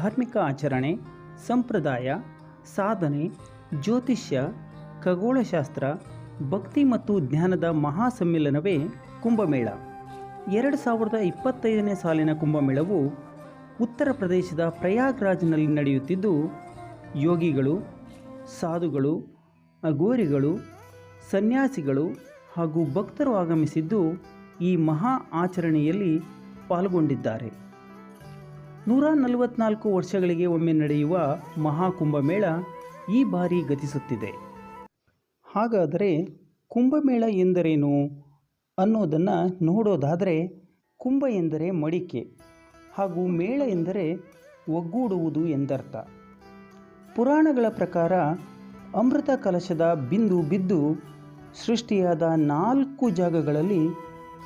ಧಾರ್ಮಿಕ ಆಚರಣೆ, ಸಂಪ್ರದಾಯ, ಸಾಧನೆ, ಜ್ಯೋತಿಷ್ಯ, ಖಗೋಳಶಾಸ್ತ್ರ, ಭಕ್ತಿ ಮತ್ತು ಜ್ಞಾನದ ಮಹಾ ಸಮ್ಮಿಲನವೇ ಕುಂಭಮೇಳ. ಎರಡು ಸಾವಿರದ ಇಪ್ಪತ್ತೈದನೇ ಸಾಲಿನ ಕುಂಭಮೇಳವು ಉತ್ತರ ಪ್ರದೇಶದ ಪ್ರಯಾಗ್ರಾಜ್ನಲ್ಲಿ ನಡೆಯುತ್ತಿದ್ದು, ಯೋಗಿಗಳು, ಸಾಧುಗಳು, ಅಘೋರಿಗಳು, ಸನ್ಯಾಸಿಗಳು ಹಾಗೂ ಭಕ್ತರು ಆಗಮಿಸಿದ್ದು ಈ ಮಹಾ ಆಚರಣೆಯಲ್ಲಿ ಪಾಲ್ಗೊಂಡಿದ್ದಾರೆ. ನೂರ ನಲವತ್ನಾಲ್ಕು ವರ್ಷಗಳಿಗೆ ಒಮ್ಮೆ ನಡೆಯುವ ಮಹಾಕುಂಭಮೇಳ ಈ ಬಾರಿ ಗತಿಸುತ್ತಿದೆ. ಹಾಗಾದರೆ ಕುಂಭಮೇಳ ಎಂದರೇನು ಅನ್ನೋದನ್ನು ನೋಡೋದಾದರೆ ಕುಂಭ ಎಂದರೆ ಮಡಿಕೆ, ಹಾಗೂ ಮೇಳ ಎಂದರೆ ಒಗ್ಗೂಡುವುದು ಎಂದರ್ಥ. ಪುರಾಣಗಳ ಪ್ರಕಾರ ಅಮೃತ ಕಲಶದ ಬಿಂದು ಬಿದ್ದು ಸೃಷ್ಟಿಯಾದ ನಾಲ್ಕು ಜಾಗಗಳಲ್ಲಿ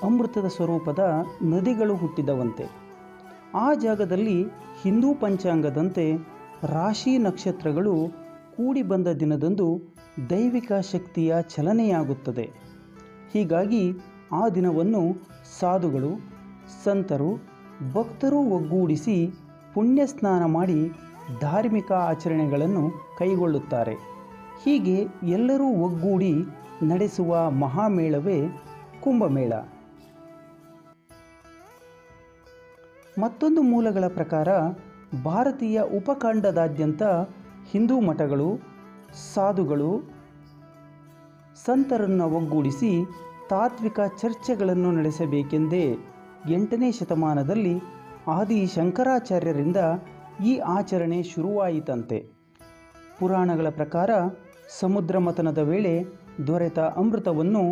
ಅಮೃತದ ಸ್ವರೂಪದ ನದಿಗಳು ಹುಟ್ಟಿದವಂತೆ. ಆ ಜಾಗದಲ್ಲಿ ಹಿಂದೂ ಪಂಚಾಂಗದಂತೆ ರಾಶಿ ನಕ್ಷತ್ರಗಳು ಕೂಡಿ ಬಂದ ದಿನದಂದು ದೈವಿಕ ಶಕ್ತಿಯ ಚಲನೆಯಾಗುತ್ತದೆ. ಹೀಗಾಗಿ ಆ ದಿನವನ್ನು ಸಾಧುಗಳು, ಸಂತರು, ಭಕ್ತರು ಒಗ್ಗೂಡಿಸಿ ಪುಣ್ಯ ಸ್ನಾನ ಮಾಡಿ ಧಾರ್ಮಿಕ ಆಚರಣೆಗಳನ್ನು ಕೈಗೊಳ್ಳುತ್ತಾರೆ. ಹೀಗೆ ಎಲ್ಲರೂ ಒಗ್ಗೂಡಿ ನಡೆಸುವ ಮಹಾಮೇಳವೇ ಕುಂಭಮೇಳ. ಮತ್ತೊಂದು ಮೂಲಗಳ ಪ್ರಕಾರ ಭಾರತೀಯ ಉಪಖಂಡದಾದ್ಯಂತ ಹಿಂದೂ ಮಠಗಳು, ಸಾಧುಗಳು, ಸಂತರನ್ನು ಒಗ್ಗೂಡಿಸಿ ತಾತ್ವಿಕ ಚರ್ಚೆಗಳನ್ನು ನಡೆಸಬೇಕೆಂದೇ ಎಂಟನೇ ಶತಮಾನದಲ್ಲಿ ಆದಿ ಶಂಕರಾಚಾರ್ಯರಿಂದ ಈ ಆಚರಣೆ ಶುರುವಾಯಿತಂತೆ. ಪುರಾಣಗಳ ಪ್ರಕಾರ ಸಮುದ್ರ ಮಥನದ ವೇಳೆ ದೊರೆತ ಅಮೃತವನ್ನು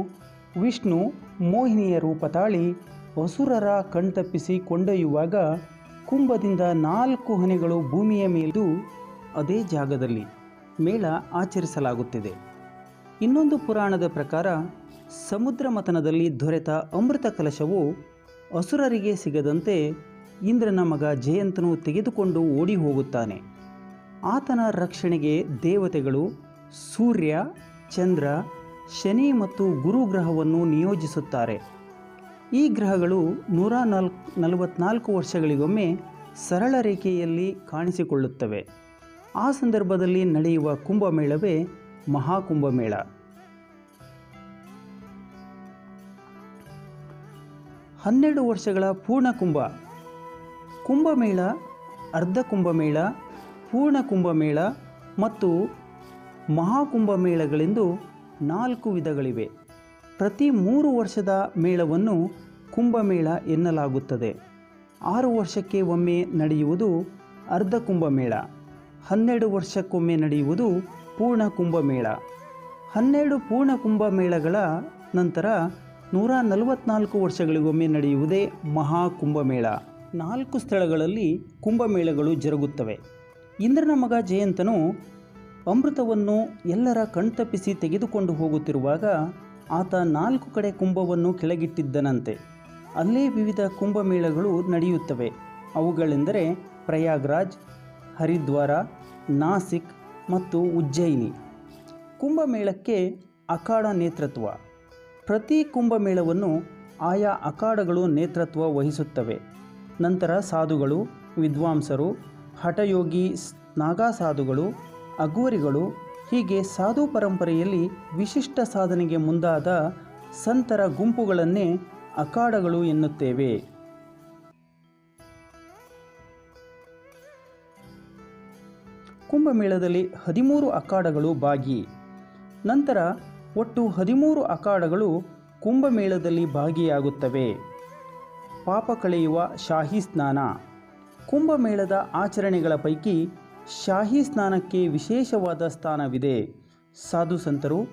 ವಿಷ್ಣು ಮೋಹಿನಿಯ ರೂಪ ತಾಳಿ ಅಸುರರ ಕಣ್ತಪ್ಪಿಸಿ ಕೊಂಡೊಯ್ಯುವಾಗ ಕುಂಭದಿಂದ ನಾಲ್ಕು ಹನಿಗಳು ಭೂಮಿಯ ಮೇಲೂ ಅದೇ ಜಾಗದಲ್ಲಿ ಮೇಳ ಆಚರಿಸಲಾಗುತ್ತಿದೆ. ಇನ್ನೊಂದು ಪುರಾಣದ ಪ್ರಕಾರ ಸಮುದ್ರ ಮಥನದಲ್ಲಿ ದೊರೆತ ಅಮೃತ ಕಲಶವು ಅಸುರರಿಗೆ ಸಿಗದಂತೆ ಇಂದ್ರನ ಮಗ ಜಯಂತನು ತೆಗೆದುಕೊಂಡು ಓಡಿ ಹೋಗುತ್ತಾನೆ. ಆತನ ರಕ್ಷಣೆಗೆ ದೇವತೆಗಳು ಸೂರ್ಯ, ಚಂದ್ರ, ಶನಿ ಮತ್ತು ಗುರುಗ್ರಹವನ್ನು ನಿಯೋಜಿಸುತ್ತಾರೆ. ಈ ಗ್ರಹಗಳು ನೂರ ನಾಲ್ಕು, ನಲವತ್ನಾಲ್ಕು ವರ್ಷಗಳಿಗೊಮ್ಮೆ ಸರಳ ರೇಖೆಯಲ್ಲಿ ಕಾಣಿಸಿಕೊಳ್ಳುತ್ತವೆ. ಆ ಸಂದರ್ಭದಲ್ಲಿ ನಡೆಯುವ ಕುಂಭಮೇಳವೇ ಮಹಾಕುಂಭಮೇಳ. ಹನ್ನೆರಡು ವರ್ಷಗಳ ಪೂರ್ಣ ಕುಂಭ. ಕುಂಭಮೇಳ, ಅರ್ಧ ಕುಂಭಮೇಳ, ಪೂರ್ಣ ಕುಂಭಮೇಳ ಮತ್ತು ಮಹಾಕುಂಭಮೇಳಗಳೆಂದು ನಾಲ್ಕು ವಿಧಗಳಿವೆ. ಪ್ರತಿ ಮೂರು ವರ್ಷದ ಮೇಳವನ್ನು ಕುಂಭಮೇಳ ಎನ್ನಲಾಗುತ್ತದೆ. ಆರು ವರ್ಷಕ್ಕೆ ಒಮ್ಮೆ ನಡೆಯುವುದು ಅರ್ಧ ಕುಂಭಮೇಳ. ಹನ್ನೆರಡು ವರ್ಷಕ್ಕೊಮ್ಮೆ ನಡೆಯುವುದು ಪೂರ್ಣ ಕುಂಭಮೇಳ. ಹನ್ನೆರಡು ಪೂರ್ಣ ಕುಂಭಮೇಳಗಳ ನಂತರ ನೂರ ನಲವತ್ನಾಲ್ಕು ವರ್ಷಗಳಿಗೊಮ್ಮೆ ನಡೆಯುವುದೇ ಮಹಾಕುಂಭಮೇಳ ನಾಲ್ಕು ಸ್ಥಳಗಳಲ್ಲಿ ಕುಂಭಮೇಳಗಳು ಜರುಗುತ್ತವೆ. ಇಂದ್ರನ ಮಗ ಜಯಂತನು ಅಮೃತವನ್ನು ಎಲ್ಲರ ಕಣ್ತಪ್ಪಿಸಿ ತೆಗೆದುಕೊಂಡು ಹೋಗುತ್ತಿರುವಾಗ ಆತ ನಾಲ್ಕು ಕಡೆ ಕುಂಭವನ್ನು ಕೆಳಗಿಟ್ಟಿದ್ದನಂತೆ. ಅಲ್ಲೇ ವಿವಿಧ ಕುಂಭಮೇಳಗಳು ನಡೆಯುತ್ತವೆ. ಅವುಗಳೆಂದರೆ ಪ್ರಯಾಗ್ರಾಜ್, ಹರಿದ್ವಾರ, ನಾಸಿಕ್ ಮತ್ತು ಉಜ್ಜಯಿನಿ. ಕುಂಭಮೇಳಕ್ಕೆ ಅಖಾಡ ನೇತೃತ್ವ. ಪ್ರತಿ ಕುಂಭಮೇಳವನ್ನು ಆಯಾ ಅಖಾಡಗಳು ನೇತೃತ್ವ ವಹಿಸುತ್ತವೆ. ನಂತರ ಸಾಧುಗಳು, ವಿದ್ವಾಂಸರು, ಹಠಯೋಗಿ ನಾಗಾ ಸಾಧುಗಳು ಅಘೋರಿಗಳು ಹೀಗೆ ಸಾಧು ಪರಂಪರೆಯಲ್ಲಿ ವಿಶಿಷ್ಟ ಸಾಧನೆಗೆ ಮುಂದಾದ ಸಂತರ ಗುಂಪುಗಳನ್ನೇ ಅಖಾಡಗಳು ಎನ್ನುತ್ತೇವೆ. ಕುಂಭಮೇಳದಲ್ಲಿ ಹದಿಮೂರು ಅಖಾಡಗಳು ಭಾಗಿ ನಂತರ ಒಟ್ಟು ಹದಿಮೂರು ಅಖಾಡಗಳು ಕುಂಭಮೇಳದಲ್ಲಿ ಭಾಗಿಯಾಗುತ್ತವೆ. ಪಾಪ ಕಳೆಯುವ ಶಾಹಿ ಸ್ನಾನ. ಕುಂಭಮೇಳದ ಆಚರಣೆಗಳ ಪೈಕಿ ಶಾಹಿ ಸ್ನಾನಕ್ಕೆ ವಿಶೇಷವಾದ ಸ್ಥಾನವಿದೆ. ಸಾಧು ಸಂತರು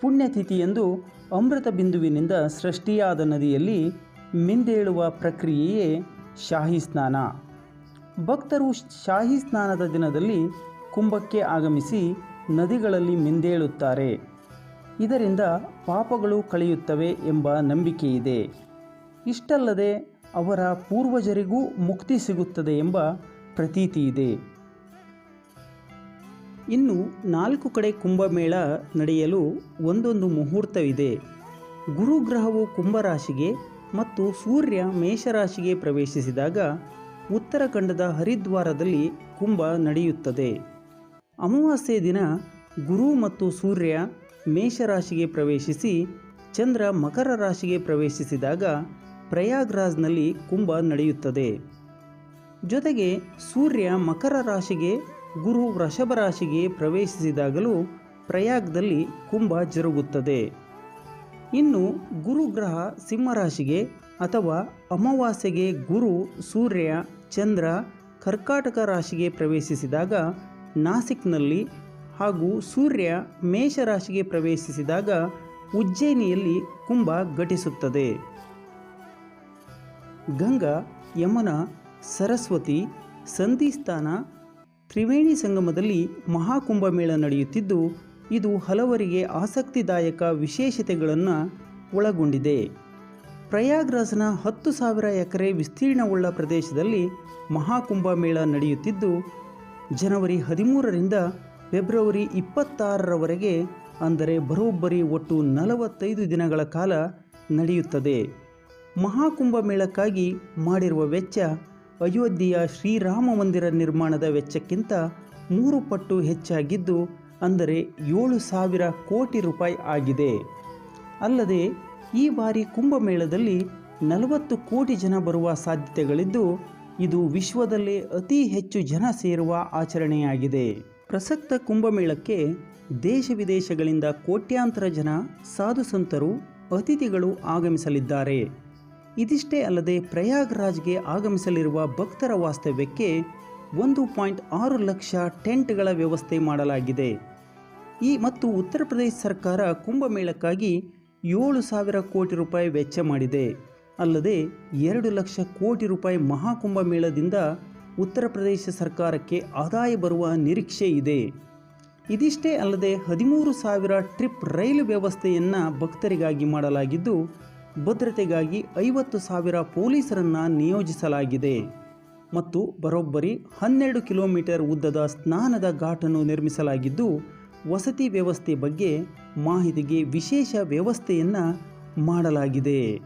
ಪುಣ್ಯತಿಥಿಯಂದು ಅಮೃತ ಬಿಂದುವಿನಿಂದ ಸೃಷ್ಟಿಯಾದ ನದಿಯಲ್ಲಿ ಮಿಂದೇಳುವ ಪ್ರಕ್ರಿಯೆಯೇ ಶಾಹಿ ಸ್ನಾನ. ಭಕ್ತರು ಶಾಹಿ ಸ್ನಾನದ ದಿನದಲ್ಲಿ ಕುಂಭಕ್ಕೆ ಆಗಮಿಸಿ ನದಿಗಳಲ್ಲಿ ಮಿಂದೇಳುತ್ತಾರೆ. ಇದರಿಂದ ಪಾಪಗಳು ಕಳೆಯುತ್ತವೆ ಎಂಬ ನಂಬಿಕೆಯಿದೆ. ಇಷ್ಟಲ್ಲದೆ ಅವರ ಪೂರ್ವಜರಿಗೂ ಮುಕ್ತಿ ಸಿಗುತ್ತದೆ ಎಂಬ ಪ್ರತೀತಿ ಇದೆ ಇನ್ನು ನಾಲ್ಕು ಕಡೆ ಕುಂಭಮೇಳ ನಡೆಯಲು ಒಂದೊಂದು ಮುಹೂರ್ತವಿದೆ. ಗುರುಗ್ರಹವು ಕುಂಭರಾಶಿಗೆ ಮತ್ತು ಸೂರ್ಯ ಮೇಷರಾಶಿಗೆ ಪ್ರವೇಶಿಸಿದಾಗ ಉತ್ತರಾಖಂಡದ ಹರಿದ್ವಾರದಲ್ಲಿ ಕುಂಭ ನಡೆಯುತ್ತದೆ. ಅಮಾವಾಸ್ಯೆ ದಿನ ಗುರು ಮತ್ತು ಸೂರ್ಯ ಮೇಷರಾಶಿಗೆ ಪ್ರವೇಶಿಸಿ ಚಂದ್ರ ಮಕರ ರಾಶಿಗೆ ಪ್ರವೇಶಿಸಿದಾಗ ಪ್ರಯಾಗ್ರಾಜ್ನಲ್ಲಿ ಕುಂಭ ನಡೆಯುತ್ತದೆ. ಜೊತೆಗೆ ಸೂರ್ಯ ಮಕರ ರಾಶಿಗೆ ಗುರು ವೃಷಭ ರಾಶಿಗೆ ಪ್ರವೇಶಿಸಿದಾಗಲೂ ಪ್ರಯಾಗದಲ್ಲಿ ಕುಂಭ ಜರುಗುತ್ತದೆ. ಇನ್ನು ಗುರುಗ್ರಹ ಸಿಂಹರಾಶಿಗೆ ಅಥವಾ ಅಮಾವಾಸ್ಯೆಗೆ ಗುರು, ಸೂರ್ಯ, ಚಂದ್ರ, ಕರ್ಕಾಟಕ ರಾಶಿಗೆ ಪ್ರವೇಶಿಸಿದಾಗ ನಾಸಿಕ್ನಲ್ಲಿ ಹಾಗೂ ಸೂರ್ಯ ಮೇಷರಾಶಿಗೆ ಪ್ರವೇಶಿಸಿದಾಗ ಉಜ್ಜಯಿನಿಯಲ್ಲಿ ಕುಂಭ ಘಟಿಸುತ್ತದೆ. ಗಂಗಾ, ಯಮುನಾ, ಸರಸ್ವತಿ, ಸಂಧಿಸ್ಥಾನ ತ್ರಿವೇಣಿ ಸಂಗಮದಲ್ಲಿ ಮಹಾಕುಂಭಮೇಳ ನಡೆಯುತ್ತಿದ್ದು, ಇದು ಹಲವರಿಗೆ ಆಸಕ್ತಿದಾಯಕ ವಿಶೇಷತೆಗಳನ್ನು ಒಳಗೊಂಡಿದೆ. ಪ್ರಯಾಗ್ರಾಜ್ನ ಹತ್ತು ಸಾವಿರ ಎಕರೆ ವಿಸ್ತೀರ್ಣವುಳ್ಳ ಪ್ರದೇಶದಲ್ಲಿ ಮಹಾಕುಂಭಮೇಳ ನಡೆಯುತ್ತಿದ್ದು, ಜನವರಿ ಹದಿಮೂರರಿಂದ ಫೆಬ್ರವರಿ ಇಪ್ಪತ್ತಾರರವರೆಗೆ, ಅಂದರೆ ಬರೋಬ್ಬರಿ ಒಟ್ಟು ನಲವತ್ತೈದು ದಿನಗಳ ಕಾಲ ನಡೆಯುತ್ತದೆ. ಮಹಾಕುಂಭಮೇಳಕ್ಕಾಗಿ ಮಾಡಿರುವ ವೆಚ್ಚ ಅಯೋಧ್ಯೆಯ ಶ್ರೀರಾಮ ಮಂದಿರ ನಿರ್ಮಾಣದ ವೆಚ್ಚಕ್ಕಿಂತ ಮೂರು ಪಟ್ಟು ಹೆಚ್ಚಾಗಿದ್ದು, ಅಂದರೆ ಏಳು ಸಾವಿರ ಕೋಟಿ ರೂಪಾಯಿ ಆಗಿದೆ. ಅಲ್ಲದೆ, ಈ ಬಾರಿ ಕುಂಭಮೇಳದಲ್ಲಿ ನಲವತ್ತು ಕೋಟಿ ಜನ ಬರುವ ಸಾಧ್ಯತೆಗಳಿದ್ದು, ಇದು ವಿಶ್ವದಲ್ಲೇ ಅತಿ ಹೆಚ್ಚು ಜನ ಸೇರುವ ಆಚರಣೆಯಾಗಿದೆ. ಪ್ರಸಕ್ತ ಕುಂಭಮೇಳಕ್ಕೆ ದೇಶ ವಿದೇಶಗಳಿಂದ ಕೋಟ್ಯಾಂತರ ಜನ ಸಾಧು ಸಂತರು ಅತಿಥಿಗಳು ಆಗಮಿಸಲಿದ್ದಾರೆ. ಇದಿಷ್ಟೇ ಅಲ್ಲದೆ ಪ್ರಯಾಗ್ರಾಜ್ಗೆ ಆಗಮಿಸಲಿರುವ ಭಕ್ತರ ವಾಸ್ತವ್ಯಕ್ಕೆ ಒಂದು ಪಾಯಿಂಟ್ ಆರು ಲಕ್ಷ ಟೆಂಟ್ಗಳ ವ್ಯವಸ್ಥೆ ಮಾಡಲಾಗಿದೆ. ಈ ಮತ್ತು ಉತ್ತರ ಪ್ರದೇಶ ಸರ್ಕಾರ ಕುಂಭಮೇಳಕ್ಕಾಗಿ ಏಳು ಸಾವಿರ ಕೋಟಿ ರೂಪಾಯಿ ವೆಚ್ಚ ಮಾಡಿದೆ. ಅಲ್ಲದೆ ಎರಡು ಲಕ್ಷ ಕೋಟಿ ರೂಪಾಯಿ ಮಹಾಕುಂಭಮೇಳದಿಂದ ಉತ್ತರ ಪ್ರದೇಶ ಸರ್ಕಾರಕ್ಕೆ ಆದಾಯ ಬರುವ ನಿರೀಕ್ಷೆ ಇದೆ. ಇದಿಷ್ಟೇ ಅಲ್ಲದೆ ಹದಿಮೂರು ಸಾವಿರ ಟ್ರಿಪ್ ರೈಲು ವ್ಯವಸ್ಥೆಯನ್ನು ಭಕ್ತರಿಗಾಗಿ ಮಾಡಲಾಗಿದ್ದು ಭದ್ರತೆಗಾಗಿ ಐವತ್ತು ಸಾವಿರ ಪೊಲೀಸರನ್ನು ನಿಯೋಜಿಸಲಾಗಿದೆ. ಮತ್ತು ಬರೋಬ್ಬರಿ ಹನ್ನೆರಡು ಕಿಲೋಮೀಟರ್ ಉದ್ದದ ಸ್ನಾನದ ಘಾಟನ್ನು ನಿರ್ಮಿಸಲಾಗಿದ್ದು, ವಸತಿ ವ್ಯವಸ್ಥೆ ಬಗ್ಗೆ ಮಾಹಿತಿಗೆ ವಿಶೇಷ ವ್ಯವಸ್ಥೆಯನ್ನು ಮಾಡಲಾಗಿದೆ.